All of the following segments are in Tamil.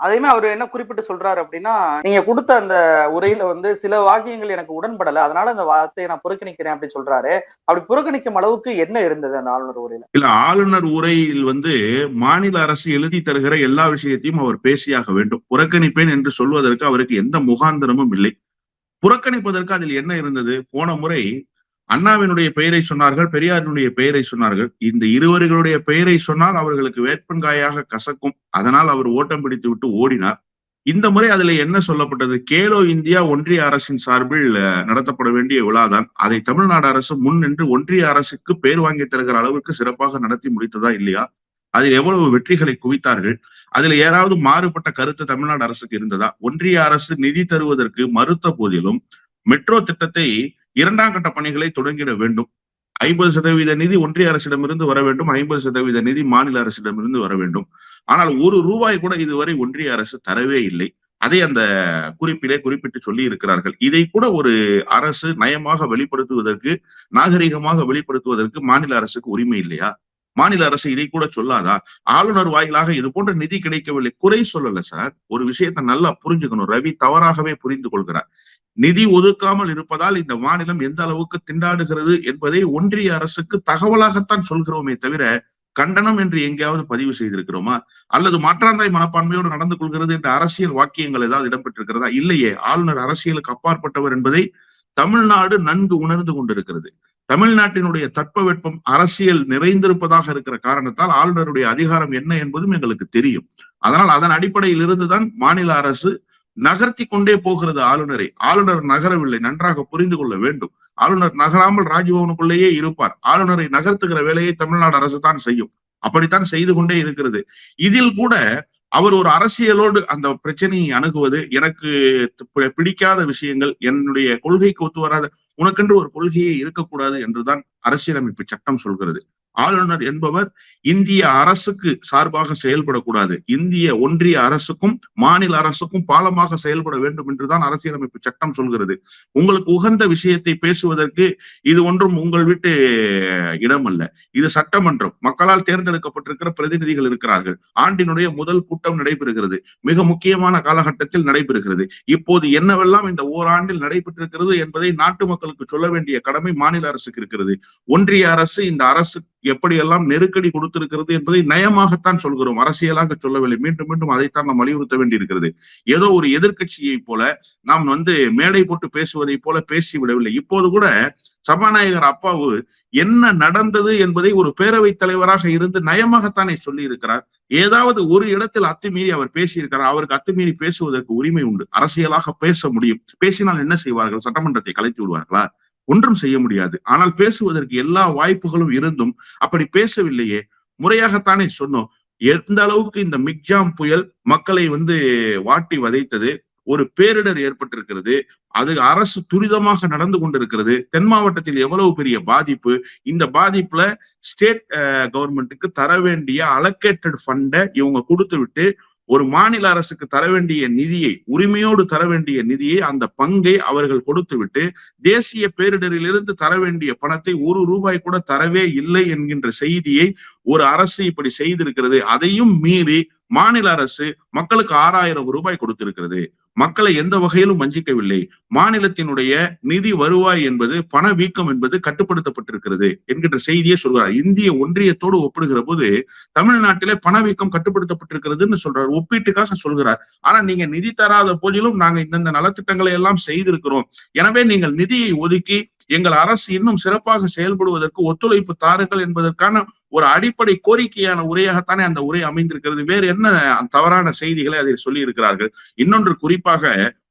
அதையுமே அவர் என்ன குறிப்பிட்டு சொல்றாரு அப்படின்னா நீங்க கொடுத்த அந்த உரையில வந்து சில வாக்கியங்கள் எனக்கு உடன்படல அதனால அந்த வார்த்தையை நான் புறக்கணிக்கிறேன் அப்படின்னு சொல்றாரு. அப்படி புறக்கணிக்கும் அளவுக்கு என்ன இருந்தது அந்த ஆளுநர் உரையில? இல்ல ஆளுநர் உரையில் வந்து மாநில அரசு எழுதி தருகிற எல்லா விஷயத்தையும் அவர் பேசியாக வேண்டும். புறக்கணிப்பேன் என்று சொல்வதற்கு அவருக்கு எந்த முகாந்திரமும் இல்லை. புறக்கணிப்பதற்கு அதில் என்ன இருந்தது? போன முறை அண்ணாவினுடைய பெயரை சொன்னார்கள் பெரியாரினுடைய பெயரை சொன்னார்கள். இந்த இருவர்களுடைய பெயரை சொன்னால் அவர்களுக்கு வேட்பன்காயாக கசக்கும். அதனால் அவர் ஓட்டம் பிடித்து விட்டு ஓடினார். இந்த முறை அதுல என்ன சொல்லப்பட்டது? கேலோ இந்தியா ஒன்றிய அரசின் சார்பில் நடத்தப்பட வேண்டிய விழாதான். அதை தமிழ்நாடு அரசு முன் நின்று ஒன்றிய அரசுக்கு பேர் வாங்கி தருகிற அளவுக்கு சிறப்பாக நடத்தி முடித்ததா இல்லையா? அதில் எவ்வளவு வெற்றிகளை குவித்தார்கள்? அதுல ஏதாவது மாறுபட்ட கருத்து தமிழ்நாடு அரசுக்கு இருந்ததா? ஒன்றிய அரசு நிதி தருவதற்கு மறுத்த போதிலும் மெட்ரோ திட்டத்தை இரண்டாம் கட்ட பணிகளை தொடங்கிட வேண்டும். ஐம்பது சதவீத நிதி ஒன்றிய அரசிடமிருந்து வர வேண்டும். ஐம்பது சதவீத நிதி மாநில அரசிடமிருந்து வர வேண்டும். ஆனால் ஒரு ரூபாய் கூட இதுவரை ஒன்றிய அரசு தரவே இல்லை. அதை அந்த குறிப்பிலே குறிப்பிட்டு சொல்லி இருக்கிறார்கள் இதை கூட ஒரு அரசு நயமாக வெளிப்படுத்துவதற்கு நாகரிகமாக வெளிப்படுத்துவதற்கு மாநில அரசுக்கு உரிமை இல்லையா? மாநில அரசு இதை கூட சொல்லாதா? ஆளுநர் வாயிலாக இது போன்ற நிதி கிடைக்கவில்லை. குறை சொல்லல சார். ஒரு விஷயத்தை நல்லா புரிஞ்சுக்கணும். ரவி தவறாகவே புரிந்து கொள்கிறார். நிதி ஒதுக்காமல் இருப்பதால் இந்த மாநிலம் எந்த அளவுக்கு திண்டாடுகிறது என்பதை ஒன்றிய அரசுக்கு தகவலாகத்தான் சொல்கிறோமே தவிர கண்டனம் என்று எங்கேயாவது பதிவு செய்திருக்கிறோமா? அல்லது மாற்றாந்தாய் மனப்பான்மையோடு நடந்து கொள்கிறது என்ற அரசியல் வாக்கியங்கள் ஏதாவது இடம்பெற்றிருக்கிறதா? இல்லையே. ஆளுநர் அரசியலுக்கு அப்பாற்பட்டவர் என்பதை தமிழ்நாடு நன்கு உணர்ந்து கொண்டிருக்கிறது. தமிழ்நாட்டினுடைய தட்பவெட்பம் அரசியல் நிறைந்திருப்பதாக இருக்கிற காரணத்தால் ஆளுநருடைய அதிகாரம் என்ன என்பதும் எங்களுக்கு தெரியும். அதனால் அதன் அடிப்படையில் இருந்துதான் மாநில அரசு நகர்த்தி கொண்டே போகிறது ஆளுநரை. ஆளுநர் நகரவில்லை நன்றாக புரிந்து கொள்ள வேண்டும். ஆளுநர் நகராமல் ராஜ்பவனுக்குள்ளேயே இருப்பார். ஆளுநரை நகர்த்துகிற வேலையை தமிழ்நாடு அரசு தான் செய்யும். அப்படித்தான் செய்து கொண்டே இருக்கிறது. இதில் கூட அவர் ஒரு அரசியலோடு அந்த பிரச்சனையை அணுகுவது எனக்கு பிடிக்காத விஷயங்கள். என்னுடைய கொள்கைக்கு ஒத்து வராத உனக்கென்று ஒரு கொள்கையே இருக்கக்கூடாது என்றுதான் அரசியலமைப்பு சட்டம் சொல்கிறது. ஆளுநர் என்பவர் இந்திய அரசுக்கு சார்பாக செயல்படக்கூடாது. இந்திய ஒன்றிய அரசுக்கும் மாநில அரசுக்கும் பாலமாக செயல்பட வேண்டும் என்றுதான் அரசியலமைப்பு சட்டம் சொல்கிறது. உங்களுக்கு உகந்த விஷயத்தை பேசுவதற்கு இது ஒன்றும் உங்கள் வீட்டு இடம் அல்ல இது சட்டமன்றம். மக்களால் தேர்ந்தெடுக்கப்பட்டிருக்கிற பிரதிநிதிகள் இருக்கிறார்கள். ஆண்டினுடைய முதல் கூட்டம் நடைபெறுகிறது. மிக முக்கியமான காலகட்டத்தில் நடைபெறுகிறது. இப்போது என்னவெல்லாம் இந்த ஓராண்டில் நடைபெற்றிருக்கிறது என்பதை நாட்டு மக்களுக்கு சொல்ல வேண்டிய கடமை மாநில அரசுக்கு இருக்கிறது. ஒன்றிய அரசு இந்த அரசு எப்படியெல்லாம் நெருக்கடி கொடுத்திருக்கிறது என்பதை நயமாகத்தான் சொல்கிறோம். அரசியலாக சொல்லவில்லை. மீண்டும் மீண்டும் அதைத்தான் நாம் வலியுறுத்த வேண்டியிருக்கிறது. ஏதோ ஒரு எதிர்கட்சியை போல நாம் வந்து மேடை போட்டு பேசுவதை போல பேசி விடவில்லை. இப்போது கூட சபாநாயகர் அப்பாவு என்ன நடந்தது என்பதை ஒரு பேரவைத் தலைவராக இருந்து நயமாகத்தானே சொல்லி இருக்கிறார் ஏதாவது ஒரு இடத்தில் அத்துமீறி அவர் பேசியிருக்கிறார். அவருக்கு அத்துமீறி பேசுவதற்கு உரிமை உண்டு. அரசியலாக பேச முடியும். பேசினால் என்ன செய்வார்கள்? சட்டமன்றத்தை கலைத்து விடுவார்களா? ஒன்றும் செய்ய முடியாது. ஆனால் பேசுவதற்கு எல்லா வாய்ப்புகளும் இருந்தும் அப்படி பேசவில்லையே. முறையாகத்தானே சொன்னோம். எந்த அளவுக்கு இந்த மிக்ஜாம் புயல் மக்களை வந்து வாட்டி வதைத்தது ஒரு பேரிடர் ஏற்பட்டிருக்கிறது அது அரசு துரிதமாக நடந்து கொண்டிருக்கிறது தென் மாவட்டத்தில் எவ்வளவு பெரிய பாதிப்பு இந்த பாதிப்புல ஸ்டேட் கவர்மெண்ட்டுக்கு தர வேண்டிய அலோகேட்டட் ஃபண்டை இவங்க கொடுத்து விட்டு ஒரு மாநில அரசுக்கு தர வேண்டிய நிதியை உரிமையோடு தர வேண்டிய நிதியை அந்த பங்கை அவர்கள் கொடுத்துவிட்டு தேசிய பேரிடரிலிருந்து தர வேண்டிய பணத்தை ஒரு ரூபாய் கூட தரவே இல்லை என்கின்ற செய்தியை ஒரு அரசு இப்படி செய்திருக்கிறது. அதையும் மீறி மாநில அரசு மக்களுக்கு ஆறாயிரம் ரூபாய் கொடுத்திருக்கிறது. மக்களை எந்த வகையிலும் வஞ்சிக்கவில்லை. மாநிலத்தினுடைய நிதி வருவாய் என்பது பணவீக்கம் என்பது கட்டுப்படுத்தப்பட்டிருக்கிறது என்கின்ற செய்தியை சொல்கிறார். இந்திய ஒன்றியத்தோடு ஒப்பிடுகிற போது தமிழ்நாட்டிலே பணவீக்கம் கட்டுப்படுத்தப்பட்டிருக்கிறதுன்னு சொல்றார். ஒப்பீட்டுக்காக சொல்கிறார். ஆனா நீங்க நிதி தராத போதிலும் நாங்க இந்தந்த நலத்திட்டங்களை எல்லாம் செய்திருக்கிறோம். எனவே நீங்கள் நிதியை ஒதுக்கி எங்கள் அரசு இன்னும் சிறப்பாக செயல்படுவதற்கு ஒத்துழைப்பு தாருங்கள் என்பதற்கான ஒரு அடிப்படை கோரிக்கையான உரையாகத்தானே அந்த உரை அமைந்திருக்கிறது. வேறு என்ன தவறான செய்திகளை அதில் சொல்லி இருக்கிறார்கள் இன்னொன்று குறிப்பாக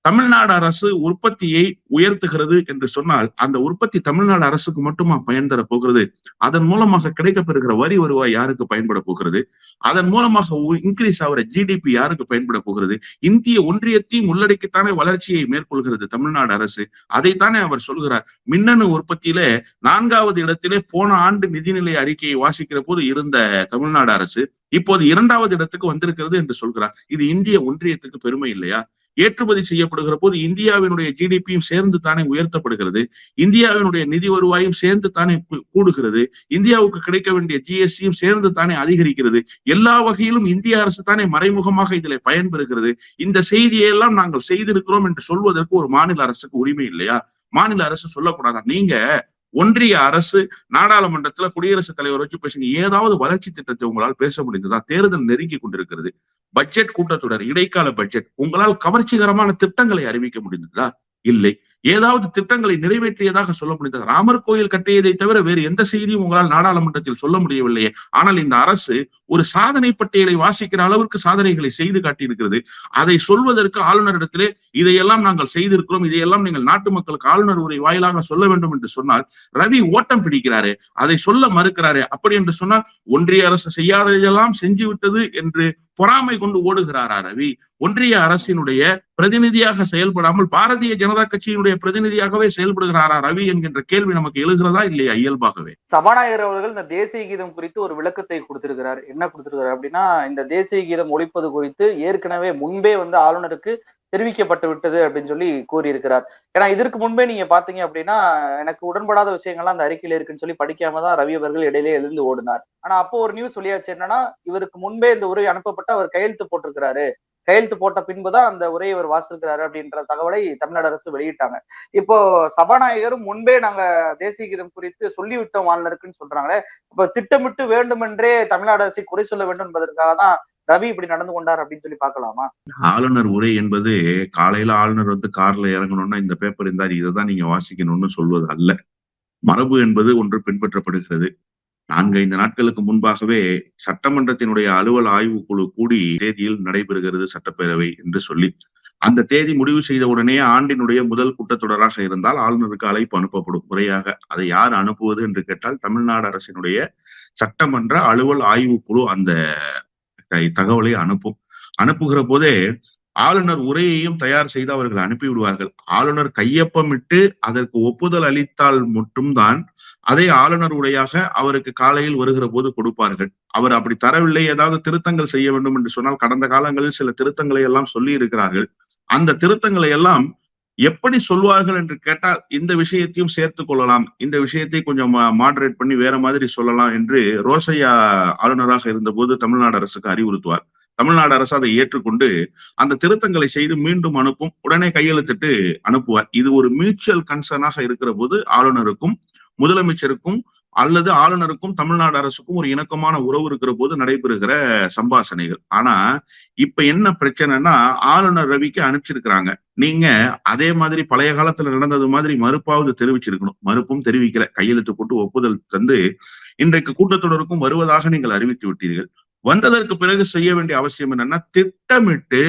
தமிழ்நாடு அரசு உற்பத்தியை உயர்த்துகிறது என்று சொன்னால் அந்த உற்பத்தி தமிழ்நாடு அரசுக்கு மட்டுமா பயன் தர போகிறது? அதன் மூலமாக கிடைக்கப்பெறுகிற வரி வருவாய் யாருக்கு பயன்பட போகிறது? அதன் மூலமாக இன்க்ரீஸ் ஆகிற ஜிடிபி யாருக்கு பயன்பட போகிறது? இந்திய ஒன்றியத்தையும் உள்ளடக்கித்தானே வளர்ச்சியை மேற்கொள்கிறது தமிழ்நாடு அரசு. அதைத்தானே அவர் சொல்கிறார். மின்னணு உற்பத்தியிலே நான்காவது இடத்திலே போன ஆண்டு நிதிநிலை அறிக்கையை வாசிக்கிற போது இருந்த தமிழ்நாடு அரசு இப்போது இரண்டாவது இடத்துக்கு வந்திருக்கிறது என்று சொல்கிறார். இது இந்திய ஒன்றியத்துக்கு பெருமை இல்லையா? ஏற்றுமதி செய்யப்படுகிற போது இந்தியாவினுடைய ஜிடிபியும் சேர்ந்து தானே உயர்த்தப்படுகிறது. இந்தியாவினுடைய நிதி வருவாயும் சேர்ந்து தானே கூடுகிறது. இந்தியாவுக்கு கிடைக்க வேண்டிய ஜிஎஸ்டியும் சேர்ந்து தானே அதிகரிக்கிறது. எல்லா வகையிலும் இந்திய அரசு தானே மறைமுகமாக இதில் பயன்பெறுகிறது. இந்த செய்தியை எல்லாம் நாங்கள் செய்திருக்கிறோம் என்று சொல்வதற்கு ஒரு மாநில அரசுக்கு உரிமை இல்லையா? மாநில அரசு சொல்லக்கூடாதா? நீங்க ஒன்றிய அரசு நாடாளுமன்றத்துல குடியரசுத் தலைவர் வச்சு பேசுங்க. ஏதாவது வளர்ச்சி திட்டத்தை உங்களால் பேச முடிந்ததா? தேர்தல் நெருங்கி கொண்டிருக்கிறது. பட்ஜெட் கூட்டத்தொடர் இடைக்கால பட்ஜெட் உங்களால் கவர்ச்சிகரமான திட்டங்களை அறிவிக்க முடிந்ததா? இல்லை. ஏதாவது திட்டங்களை நிறைவேற்றியதாக சொல்ல முடிந்தது. ராமர் கோயில் கட்டியதை தவிர வேறு எந்த செய்தியும் உங்களால் நாடாளுமன்றத்தில் சொல்ல முடியவில்லையே. ஆனால் இந்த அரசு ஒரு சாதனை பட்டியலை வாசிக்கிற அளவிற்கு சாதனைகளை செய்து காட்டியிருக்கிறது. அதை சொல்வதற்கு ஆளுநரிடத்திலே இதையெல்லாம் நாங்கள் செய்திருக்கிறோம். இதையெல்லாம் நீங்கள் நாட்டு மக்களுக்கு ஆளுநர் உரை வாயிலாக சொல்ல வேண்டும் என்று சொன்னால் ரவி ஓட்டம் பிடிக்கிறாரு அதை சொல்ல மறுக்கிறாரு. அப்படி என்று சொன்னால் ஒன்றிய அரசு செய்யாததையெல்லாம் செஞ்சு விட்டது என்று பொறாமை கொண்டு ஓடுகிறாரா ரவி? ஒன்றிய அரசினுடைய பிரதிநிதியாக செயல்படாமல் பாரதிய ஜனதா கட்சியினுடைய பிரதிநிதியாகவே செயல்படுகிறாரா ரவி என்கின்ற கேள்வி நமக்கு எழுகிறதா இல்லையா இயல்பாகவே? சபாநாயகர் அவர்கள் இந்த தேசிய கீதம் குறித்து ஒரு விளக்கத்தை கொடுத்திருக்கிறார். என்ன கொடுத்திருக்கிறார் அப்படின்னா இந்த தேசிய கீதம் ஒழிப்பது குறித்து ஏற்கனவே முன்பே வந்து ஆளுநருக்கு தெரிவிக்கப்பட்டு விட்டது அப்படின்னு சொல்லி கூறியிருக்கிறார். ஏன்னா இதற்கு முன்பே நீங்க பாத்தீங்க அப்படின்னா எனக்கு உடன்படாத விஷயங்கள்லாம் அந்த அறிக்கையில இருக்குன்னு சொல்லி படிக்காம தான் ரவி அவர்கள் இடையிலே எழுந்து ஓடினார். ஆனா அப்போ ஒரு நியூஸ் சொல்லியாச்சு என்னன்னா இவருக்கு முன்பே இந்த உரை அனுப்பப்பட்டு அவர் கையெழுத்து போட்டிருக்கிறாரு. கையெழுத்து போட்ட பின்புதான் அந்த உரையை இவர் வாசிருக்கிறாரு அப்படின்ற தகவலை தமிழ்நாடு அரசு வெளியிட்டாங்க. இப்போ சபாநாயகரும் முன்பே நாங்க தேசிய கீதம் குறித்து சொல்லிவிட்டோம் ஆளுநருக்குன்னு சொல்றாங்களே இப்ப திட்டமிட்டு வேண்டுமென்றே தமிழ்நாடு அரசை குறை சொல்ல வேண்டும் என்பதற்காக தான் ரவி இப்படி நடந்து கொண்டார் அப்படின்னு சொல்லி பார்க்கலாமா? ஆளுநர் உரை என்பது காலையில ஆளுநர் வந்து கார்ல இறங்கணும்னா இந்த பேப்பர் இருந்தா இதை தான் நீங்க வாசிக்கணும்னு சொல்வது அல்ல. மரபு என்பது ஒன்று பின்பற்றப்படுகிறது. நான்கைந்து நாட்களுக்கு முன்பாகவே சட்டமன்றத்தினுடைய அலுவல் ஆய்வு குழு கூடி தேதியில் நடைபெறுகிறது சட்டப்பேரவை என்று சொல்லி. அந்த தேதி முடிவு செய்த உடனே ஆண்டினுடைய முதல் கூட்டத்தொடராக இருந்தால் ஆளுநருக்கு அழைப்பு அனுப்பப்படும். முறையாக அதை யார் அனுப்புவது என்று கேட்டால் தமிழ்நாடு அரசினுடைய சட்டமன்ற அலுவல் ஆய்வு குழு அந்த தகவலை அனுப்பும் அனுப்புகிற போதே ஆளுநர் உரையையும் தயார் செய்து அவர்கள் அனுப்பி விடுவார்கள் ஆளுநர் கையொப்பமிட்டு அதற்கு ஒப்புதல் அளித்தால் மட்டும்தான் அதை ஆளுநர் உரையாக அவருக்கு காலையில் வருகிற போது கொடுப்பார்கள். அவர் அப்படி தரவில்லை ஏதாவது திருத்தங்கள் செய்ய வேண்டும் என்று சொன்னால் கடந்த காலங்களில் சில திருத்தங்களை எல்லாம் சொல்லி இருக்கிறார்கள் அந்த திருத்தங்களை எல்லாம் எப்படி சொல்வார்கள் என்று கேட்டால் இந்த விஷயத்தையும் சேர்த்து கொள்ளலாம். இந்த விஷயத்தை கொஞ்சம் மாடரேட் பண்ணி வேற மாதிரி சொல்லலாம் என்று ரோசையா ஆளுநராக இருந்தபோது தமிழ்நாடு அரசுக்கு அறிவுறுத்துவார். தமிழ்நாடு அரசு அதை ஏற்றுக்கொண்டு அந்த திருத்தங்களை செய்து மீண்டும் அனுப்பும் உடனே கையெழுத்திட்டு அனுப்புவார். இது ஒரு மியூச்சுவல் கன்சர்னாக இருக்கிற போது ஆளுநருக்கும் முதலமைச்சருக்கும் அல்லது ஆளுநருக்கும் தமிழ்நாடு அரசுக்கும் ஒரு இணக்கமான உறவு இருக்கிற போது நடைபெறுகிற சம்பாஷணைகள். ஆனா இப்ப என்ன பிரச்சனைனா ஆளுநர் ரவிக்கு அனுப்பிச்சிருக்கிறாங்க. நீங்க அதே மாதிரி பழைய காலத்துல நடந்தது மாதிரி மறுப்பாவது தெரிவிச்சிருக்கணும். மறுப்பும் தெரிவிக்கல. கையெழுத்து போட்டு ஒப்புதல் தந்து இன்றைக்கு கூட்டத்தொடருக்கும் வருவதாக நீங்கள் அறிவித்து விட்டீர்கள். வந்ததற்கு பிறகு செய்ய வேண்டிய அவசியம் என்னன்னா திட்டமிட்டு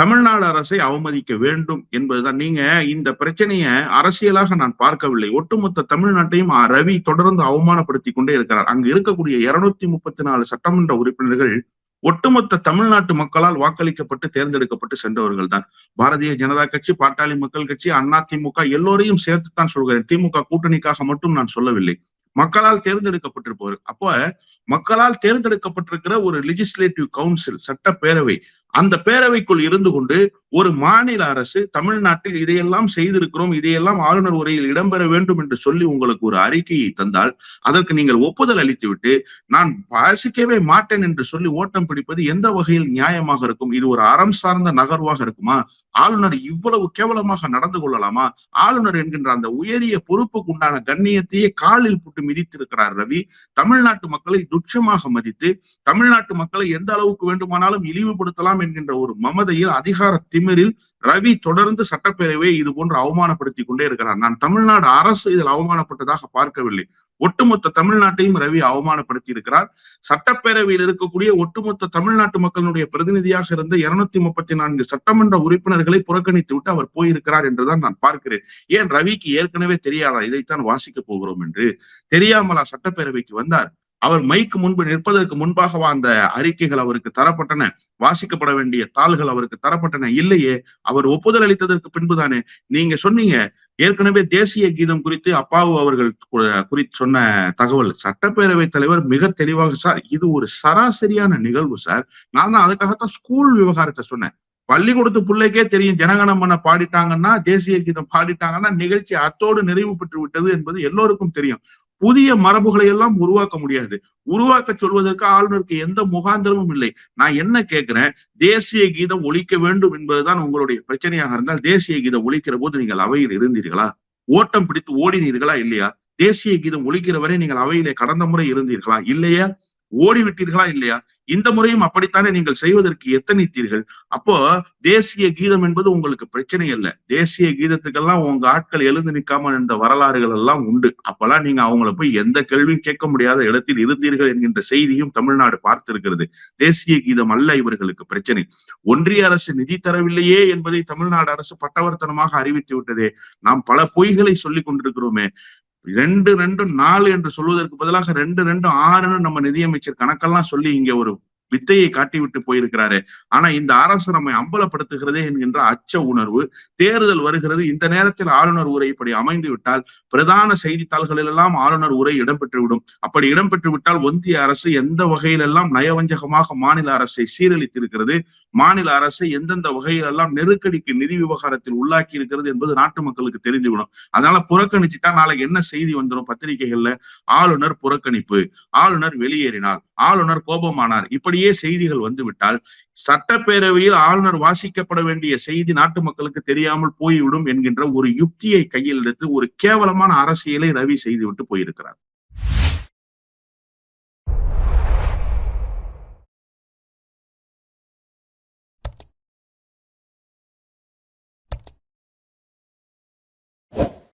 தமிழ்நாடு அரசை அவமதிக்க வேண்டும் என்பதுதான். நீங்க இந்த பிரச்சனையை அரசியலாக நான் பார்க்கவில்லை. ஒட்டுமொத்த தமிழ்நாட்டையும் ரவி தொடர்ந்து அவமானப்படுத்தி கொண்டே இருக்கிறார். அங்கு இருக்கக்கூடிய இருநூத்தி முப்பத்தி நாலு சட்டமன்ற உறுப்பினர்கள் ஒட்டுமொத்த தமிழ்நாட்டு மக்களால் வாக்களிக்கப்பட்டு தேர்ந்தெடுக்கப்பட்டு சென்றவர்கள் தான் பாரதிய ஜனதா கட்சி பாட்டாளி மக்கள் கட்சி அண்ணா திமுக எல்லோரையும் சேர்த்துத்தான் சொல்கிறேன். திமுக கூட்டணிக்காக மட்டும் நான் சொல்லவில்லை. மக்களால் தேர்ந்தெடுக்கப்பட்டிருப்பவர். அப்போ மக்களால் தேர்ந்தெடுக்கப்பட்டிருக்கிற ஒரு லெஜிஸ்லேட்டிவ் கவுன்சில் சட்டப்பேரவை அந்த பேரவைக்குள் இருந்து கொண்டு ஒரு மாநில அரசு தமிழ்நாட்டில் இதையெல்லாம் செய்திருக்கிறோம் இதையெல்லாம் ஆளுநர் உரையில் இடம்பெற வேண்டும் என்று சொல்லி உங்களுக்கு ஒரு அறிக்கையை தந்தால் அதற்கு நீங்கள் ஒப்புதல் அளித்துவிட்டு நான் வாசிக்கவே மாட்டேன் என்று சொல்லி ஓட்டம் பிடிப்பது எந்த வகையில் நியாயமாக இருக்கும்? இது ஒரு அறம் சார்ந்த நகர்வாக இருக்குமா? ஆளுநர் இவ்வளவு கேவலமாக நடந்து கொள்ளலாமா? ஆளுநர் என்கின்ற அந்த உயரிய பொறுப்புக்கு உண்டான கண்ணியத்தையே காலில் போட்டு மிதித்திருக்கிறார் ரவி. தமிழ்நாட்டு மக்களை துச்சமாக மதித்து தமிழ்நாட்டு மக்களை எந்த அளவுக்கு வேண்டுமானாலும் இழிவுபடுத்தலாம் என்கின்ற ஒரு மமதையில் அதிகார திமிரில் ரவி தொடர்ந்து சட்டப்பேரவையை இது போன்று அவமானப்படுத்தி கொண்டே இருக்கிறார். நான் தமிழ்நாடு அரசு இதில் அவமானப்பட்டதாக பார்க்கவில்லை. ஒட்டுமொத்த தமிழ்நாட்டையும் ரவி அவமானப்படுத்தி இருக்கிறார் சட்டப்பேரவையில் இருக்கக்கூடிய ஒட்டுமொத்த தமிழ்நாட்டு மக்களுடைய பிரதிநிதியாக இருந்த இருநூத்தி முப்பத்தி நான்கு சட்டமன்ற உறுப்பினர்களை புறக்கணித்து விட்டு அவர் போயிருக்கிறார் என்றுதான் நான் பார்க்கிறேன். ஏன் ரவிக்கு ஏற்கனவே தெரியாதா? இதைத்தான் வாசிக்க போகிறோம் என்று. தெரியாமலா சட்டப்பேரவைக்கு வந்தார்? அவர் மைக்கு முன்பு நிற்பதற்கு முன்பாக அந்த அறிக்கைகள் அவருக்கு தரப்பட்டன? வாசிக்கப்பட வேண்டிய தாள்கள் அவருக்கு தரப்பட்டன? இல்லையே அவர் ஒப்புதல் அளித்ததற்கு பின்புதானே? நீங்க சொன்னீங்க ஏற்கனவே தேசிய கீதம் குறித்து அப்பாவு அவர்கள் குறித்து சொன்ன தகவல். சட்டப்பேரவை தலைவர் மிக தெளிவாக சார் இது ஒரு சராசரியான நிகழ்வு சார். நான் தான் அதுக்காகத்தான் ஸ்கூல் விவகாரத்தை சொன்னேன். பள்ளிக்கூடத்து பிள்ளைக்கே தெரியும் ஜனகணமன பாடிட்டாங்கன்னா தேசிய கீதம் பாடிட்டாங்கன்னா நிகழ்ச்சி அத்தோடு நிறைவு பெற்று விட்டது என்பது எல்லோருக்கும் தெரியும். புதிய மரபுகளை எல்லாம் உருவாக்க முடியாது. உருவாக்க சொல்வதற்கு ஆளுநருக்கு எந்த முகாந்திரமும் இல்லை. நான் என்ன கேட்கிறேன்? தேசிய கீதம் ஒழிக்க வேண்டும் என்பதுதான் உங்களுடைய பிரச்சனையாக இருந்தால் தேசிய கீதம் ஒழிக்கிற போது நீங்கள் அவையில் இருந்தீர்களா? ஓட்டம் பிடித்து ஓடினீர்களா இல்லையா? தேசிய கீதம் ஒழிக்கிற வரை நீங்கள் அவையிலே கடந்த முறை இருந்தீர்களா? இல்லையா? ஓடிவிட்டீர்களா இல்லையா? இந்த முறையும் அப்படித்தானே நீங்கள் செய்வதற்கு எத்தனைத்தீர்கள்? அப்போ தேசிய கீதம் என்பது உங்களுக்கு பிரச்சனை அல்ல. தேசிய கீதத்துக்கெல்லாம் உங்க ஆட்கள் எழுந்து நிற்காம இருந்த வரலாறுகள் எல்லாம் உண்டு. அப்பெல்லாம் நீங்க அவங்கள போய் எந்த கேள்வியும் கேட்க முடியாத இடத்தில் இருந்தீர்கள் என்கின்ற செய்தியும் தமிழ்நாடு பார்த்திருக்கிறது. தேசிய கீதம் அல்ல இவர்களுக்கு பிரச்சனை. ஒன்றிய அரசு நிதி தரவில்லையே என்பதை தமிழ்நாடு அரசு பட்டவர்த்தனமாக அறிவித்து விட்டதே. நாம் பல பொய்களை சொல்லிக் கொண்டிருக்கிறோமே. ரெண்டு ரெண்டு நாலு என்று சொல்வதற்கு பதிலாக ரெண்டு ரெண்டு ஆறுன்னு நம்ம நிதியமைச்சர் கணக்கெல்லாம் சொல்லி இங்க ஒரு வித்தையை காட்டிவிட்டு போயிருக்கிறாரு. ஆனா இந்த அரசு நம்மை அம்பலப்படுத்துகிறதே என்கின்ற அச்ச உணர்வு தேர்தல் வருகிறது. இந்த நேரத்தில் ஆளுநர் உரை இப்படி அமைந்து விட்டால் பிரதான செய்தித்தாள்களில் எல்லாம் ஆளுநர் உரை இடம்பெற்றுவிடும் அப்படி இடம்பெற்று விட்டால் ஒன்றிய அரசு எந்த வகையிலெல்லாம் நயவஞ்சகமாக மாநில அரசை சீரழித்திருக்கிறது மாநில அரசு எந்தெந்த வகையிலெல்லாம் நெருக்கடிக்கு நிதி விவகாரத்தில் உள்ளாக்கி இருக்கிறது என்பது நாட்டு மக்களுக்கு தெரிந்துவிடும். அதனால புறக்கணிச்சுட்டா நாளைக்கு என்ன செய்தி வந்துடும் பத்திரிகைகள்ல? ஆளுநர் புறக்கணிப்பு. ஆளுநர் வெளியேறினார் ஆளுநர் கோபமானார். அப்படியே செய்திகள் வந்துவிட்டால் சட்டப்பேரவையில் ஆளுநர் வாசிக்கப்பட வேண்டிய செய்தி நாட்டு மக்களுக்கு தெரியாமல் போய்விடும் என்கின்ற ஒரு யுக்தியை கையில் எடுத்து ஒரு கேவலமான அரசியலை ரவி செய்துவிட்டு போயிருக்கிறார்.